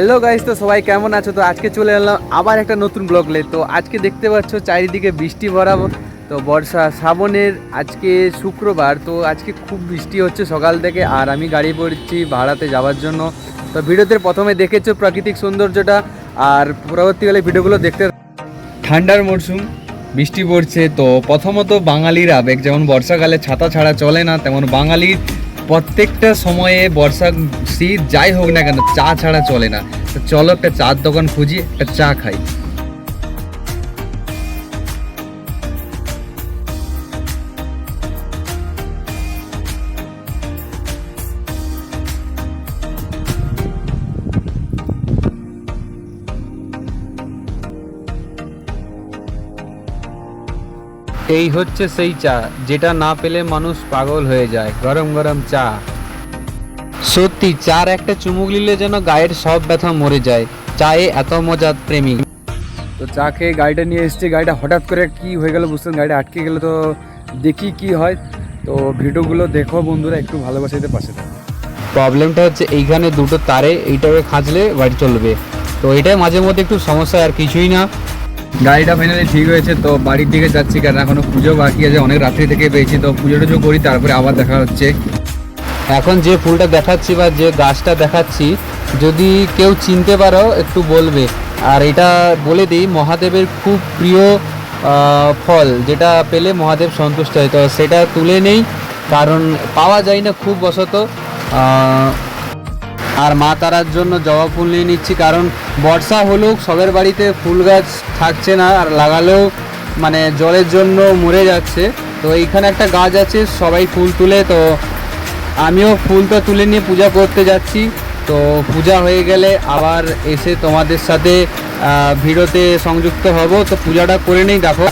Hello guys, তো সবাই কেমন আছো? তো আজকে চলে এলাম আবার একটা নতুন ব্লগ লে তো আজকে দেখতে পাচ্ছ চারিদিকে বৃষ্টি ভরা তো বর্ষা শ্রাবণের আজকে শুক্রবার, তো আজকে খুব বৃষ্টি হচ্ছে সকাল থেকে। আর আমি গাড়ি পড়ছি ভাড়াতে যাওয়ার জন্য। তো ভিডিওতে প্রথমে দেখেছ প্রাকৃতিক সৌন্দর্যটা, আর পরবর্তীকালে ভিডিওগুলো দেখতে ঠান্ডার মরশুম, বৃষ্টি পড়ছে, তো প্রথমত বাঙালির আবেগ। যেমন বর্ষাকালে ছাতা ছাড়া চলে না, তেমন বাঙালির প্রত্যেকটা সময়ে বর্ষা শীত যাই হোক না কেন, চা ছাড়া চলে না। চলো একটা চার দোকান খুঁজি, একটা চা খাই। এই হচ্ছে সেই চা যেটা না পেলে মানুষ পাগল হয়ে যায়। গরম গরম চা। সত্যি চার একটা চুমুক নিলে যেন গায়ের সব ব্যথা মরে যায়। চায়ে এত মজার প্রেমিক তো চা খেয়ে গাড়িটা নিয়ে এসছে। গাড়িটা হঠাৎ করে কি হয়ে গেল বুঝতেন গাড়িটা আটকে গেলে তো দেখি কি হয়। তো ভিডিওগুলো দেখো বন্ধুরা একটু ভালোবাসাইতে পাশে থাকো। প্রবলেমটা হচ্ছে এইখানে দুটো তারে এইটাকে খাঁচলে বাড়ি চলবে। তো এটাই মাঝে মধ্যে একটু সমস্যা আর কিছুই না। গাড়িটা ফাইনালি ঠিক হয়েছে, তো বাড়ির দিকে যাচ্ছি কারণ এখনও পুজো বাকি আছে, অনেক রাত্রি থেকে পেয়েছি, তো পুজো টুজো করি, তারপরে আবার দেখা হচ্ছে। এখন যে ফুলটা দেখাচ্ছি বা যে গাছটা দেখাচ্ছি, যদি কেউ চিনতে পারো, একটু বলবে। আর এটা বলে দিই, মহাদেবের খুব প্রিয় ফল, যেটা পেলে মহাদেব সন্তুষ্ট হয়। তো সেটা তুলে নেই, কারণ পাওয়া যায় না খুব বশত। আর মা তারার জন্য জবা ফুল নিয়ে নিচ্ছি, কারণ বর্ষা হলেও সবের বাড়িতে ফুল গাছ থাকছে না আর লাগালেও মানে জলের জন্য মরে যাচ্ছে। তো এইখানে একটা গাছ আছে, সবাই ফুল তুলে, তো আমিও ফুলটা তুলে নিয়ে পূজা করতে যাচ্ছি। তো পূজা হয়ে গেলে আবার এসে তোমাদের সাথে ভিডিওতে সংযুক্ত হব। তো পূজাটা করে নেই, দেখো।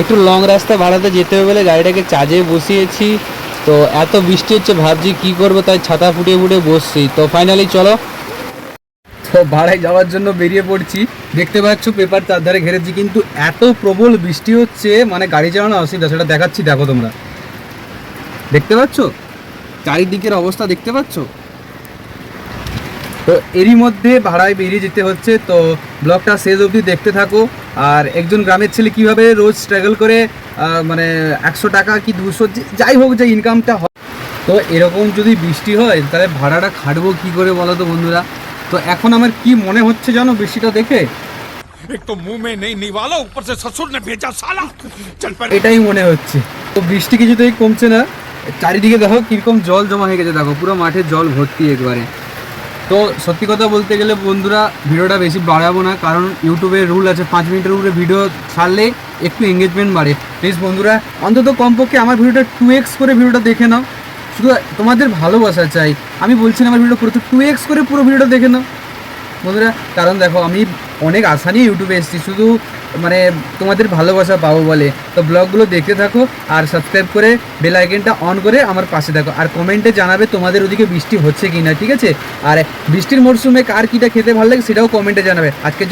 একটু লং রাস্তা ভাড়াতে যেতে হবে বলে গাড়িটাকে চার্জে বসিয়েছি। তো এত বৃষ্টি হচ্ছে, ভাবছি কি করব, তাই ছাতা ফুটিয়ে ফুটিয়ে বসছি। তো ফাইনালি চলো। তো ভাড়ায় যাওয়ার জন্য বেরিয়ে পড়ছি। দেখতে পাচ্ছ পেপার তার ধারে ঘেরেছি, কিন্তু এত প্রবল বৃষ্টি হচ্ছে মানে গাড়ি চালানো অসুবিধা, সেটা দেখাচ্ছি, দেখো তোমরা। দেখতে পাচ্ছ? চারিদিকের অবস্থা দেখতে পাচ্ছ? তো এরই মধ্যে ভাড়ায় বেরিয়ে যেতে হচ্ছে। তো ব্লগটা শেষ অবধি দেখতে থাকো। আর একজন গ্রামের ছেলে কীভাবে রোজ স্ট্রাগল করে মানে একশো টাকা কি দুশো যাই হোক যে ইনকামটা হয়। তো এরকম যদি বৃষ্টি হয় তাহলে ভাড়াটা খাটবো কি করে বলো তো বন্ধুরা? তো এখন আমার কি মনে হচ্ছে জানো বৃষ্টিটা দেখে? এটাই মনে হচ্ছে। তো বৃষ্টি কিছুতেই কমছে না। চারিদিকে দেখো কীরকম জল জমা হয়ে গেছে, দেখো, পুরো মাঠে জল ভর্তি একবারে। তো সত্যি কথা বলতে গেলে বন্ধুরা, ভিডিওটা বেশি বাড়াবো না, কারণ ইউটিউবের রুল আছে, পাঁচ মিনিটের উপরে ভিডিও ছাড়লে একটু এঙ্গেজমেন্ট বাড়ে। প্লিজ বন্ধুরা, অন্তত কমপক্ষে আমার ভিডিওটা টু এক্স করে ভিডিওটা দেখে নাও। শুধু তোমাদের ভালোবাসা চাই। আমি বলছি না আমার ভিডিও পুরো টু এক্স করে পুরো ভিডিওটা দেখে নাও। বন্ধুরা, কারণ দেখো, আমি অনেক আশা নিয়ে ইউটিউবে এসেছি, শুধু মানে তোমাদের ভালোবাসা পাবো বলে। তো ব্লগগুলো দেখতে থাকো আর সাবস্ক্রাইব করে বেল অন করে আমার পাশে থাকো। আর কমেন্টে জানাবে তোমাদের ওদিকে বৃষ্টি হচ্ছে কি না ঠিক আছে? আর বৃষ্টির মরশুমে কার কীটা খেতে ভালো লাগে সেটাও কমেন্টে জানাবে। আজকে